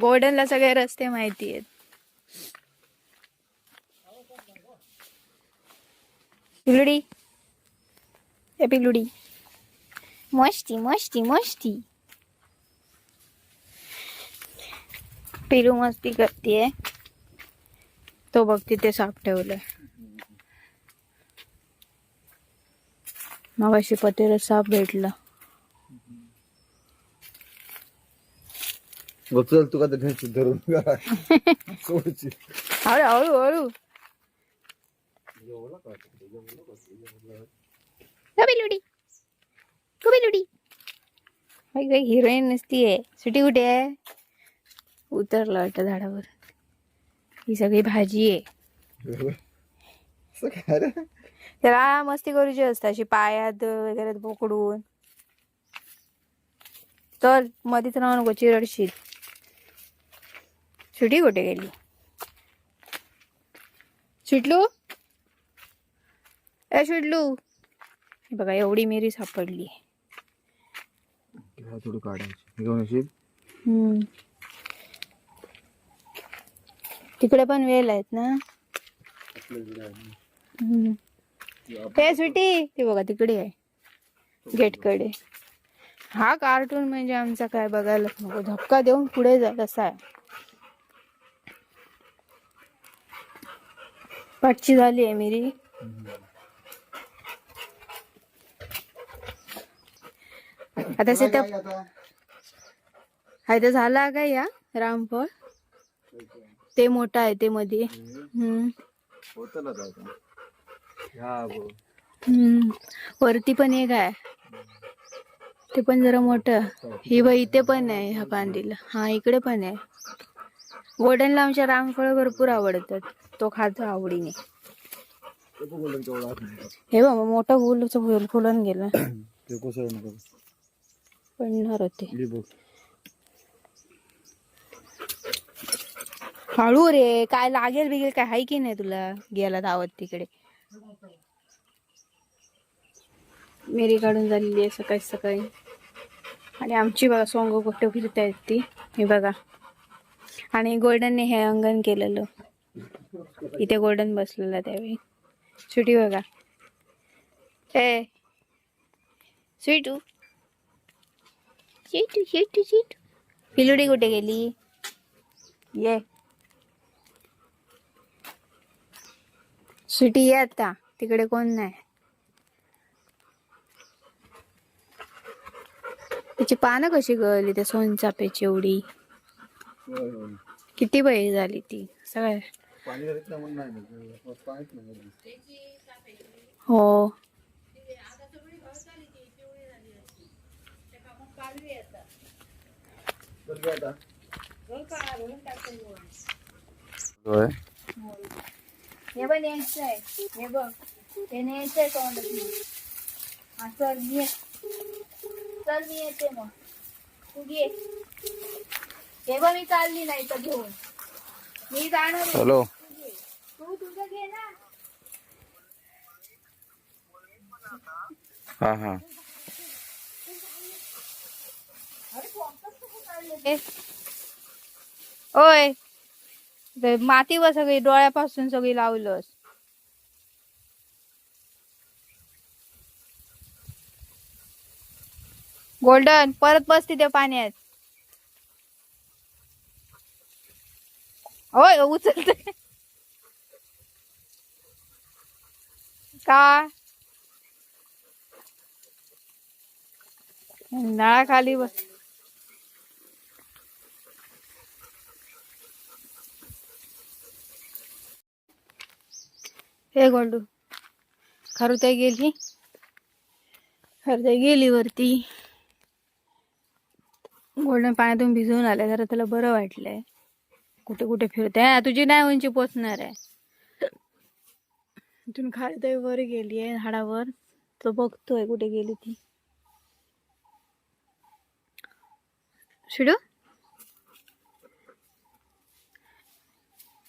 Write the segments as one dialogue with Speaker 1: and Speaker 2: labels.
Speaker 1: गोल्डनला सगळे रस्ते माहिती आहेत पिलुडी. हे पिलुडी. मस्ती मस्ती मस्ती. पिलू मस्ती करते तो बघ तिथे साप ठेवलं मग अशी पतेर साप भेटला.
Speaker 2: बघ चल तुका तर घ्यायची धरून सोडची
Speaker 1: हळू हळू हळू. कबिलुडी कबिलुडी काही हिरोईन नसती आहे सुटी कुठे आहे? उतरलं वाटतं झाडावर. ही सगळी भाजी आहे. त्याला मस्ती करूची असते अशी पायात वगैरे पकडून. तर मध्येच राहू नको चिरडशील. सुटी कुठे गेली. सुटलू ए सुटलू हे बघा एवढी मिरी सापडली.
Speaker 2: थोडं काढायची. घेऊन येशील.
Speaker 1: तिकडे पण वेल आहेत ना? हम्म. ते सुटी ते बघा तिकडे आहे. गेटकडे. हा कार्टून म्हणजे आमचा काय बघायलाच नको. धक्का देऊन पुढे जा तसा आहे. पाठची झाली आहे मिरी. आता सीता हाय तर झाला का या? रामफळ? ते मोठा आहे ते मध्ये वरती पण एक आहे. ते पण जरा मोठं. ही बाई इथे पण आहे ह्या कांदीला हा इकडे पण आहे. गोल्डनला आमच्या रामफळ भरपूर आवडतात. तो खातो आवडीने. हे बघ मोठं फुलचं फुल फुलून गेलं. पडणार होते. हळू रे काय लागेल बिगेल काय हाय की नाही तुला? गेला धावत तिकडे. मिरी काढून झालेली आहे सकाळी सकाळी. आणि आमची बघा सोंग कुठे फिरत आहेत ती. हे बघा. आणि गोल्डनने हे अंगण केलेलं. इथे गोल्डन बसलेला त्यावेळी. सुटी बघा. ए. स्वीटू स्वीटू स्वीटू स्वीटू पिलुडी कुठे गेली? ये. सुटी ये आता. तिकडे कोण नाही. तिची पानं कशी गळली त्या सोनचाफ्याची एवढी. किती बळी झाली ती. सगळ्या
Speaker 2: पाणी घालत नाही म्हणून नाही मग. पाणीच नाही
Speaker 1: हो. हे बघ न्यायचं आहे. हे बघ. हे न्यायचं आहे तोंडात हा चल मी ये- चल मी येते मग. तू घे. हे बघ मी चालली नाही तर घेऊन. मी जाणार आहे.
Speaker 2: हॅलो.
Speaker 1: तू तुझं घे ना
Speaker 2: हा. हा
Speaker 1: ओय. माती व सगळी डोळ्यापासून सगळी लावलंस. गोल्डन परत बस तिथे पाण्यात. होय उचलते नळा खाली बस हे गोंडू खरुताई गेली खरुताई गेली वरती गोल्डन पाण्यातून भिजून आलाय जरा त्याला बरं वाटलंय कुठे कुठे फिरते तुझी नाही उंची पोचणार आहे इथून खारुताई वर गेली आहे झाडावर. तो बघतोय कुठे गेली ती. शिडू?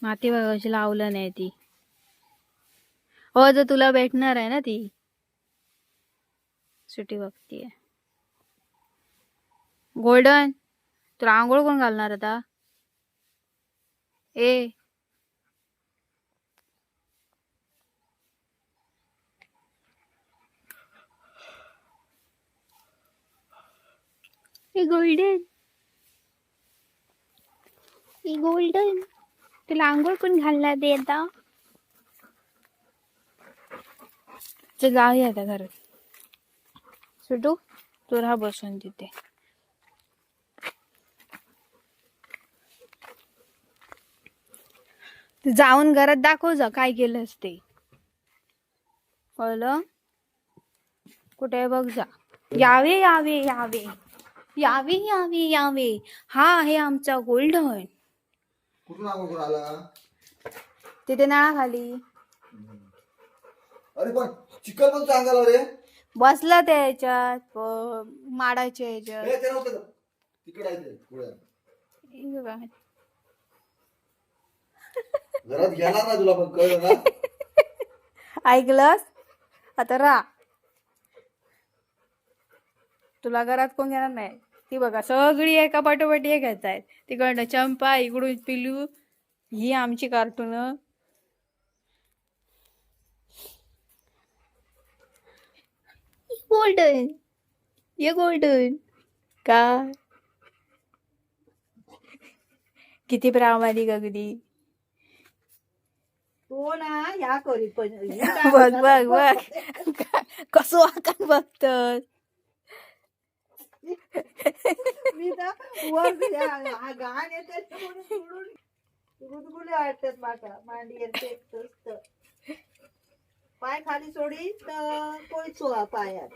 Speaker 1: माती बघायची लावलं नाही ती. हो जर तुला भेटणार आहे ना ती. सुटी बघतीये. गोल्डन तुला आंघोळ कोण घालणार आता? ए हे गोल्डन हे गोल्डन तुला आंघोळ पण घालणार दे आता? चल जाऊया आता घरात. सुटू? तू राहा बसून तिथे. तू जाऊन घरात दाखव जा काय केलंस ते. कळलं? कुठे बघ जा. यावे यावे यावे. यावे यावे यावे. हा आहे आमचा गोल्डन
Speaker 2: कुठून आंघोळ करून आला?
Speaker 1: तिथे नळाखाली.
Speaker 2: अरे पण चिकन पण चांगला रे.
Speaker 1: बसला त्या ह्याच्यात प- माडाच्या ह्याच्यात
Speaker 2: ते नव्हतं का? तिकडे आहे ते पुढे
Speaker 1: हे बघा.
Speaker 2: घरात घेणार ना तुला पण कळलं ना?
Speaker 1: ऐकलंस? आता रा. तुला घरात कोण घेणार नाही? ती बघा सगळी एका पाठोपाठी एक घेत आहेत तिकडनं चंपा इकडून पिलू ही आमची कार्टून गोल्डन ये गोल्डन का किती प्रामाणिक अगदी
Speaker 3: तो ना ह्या करीत पण.
Speaker 1: बघ बघ बघ. कसं वाकण बघतोस
Speaker 3: मी ना वर घाण येते सोडून गुदगुले वाटतात माझा मांडी येते पाय खाली सोडी तर कोळचो हा पायात.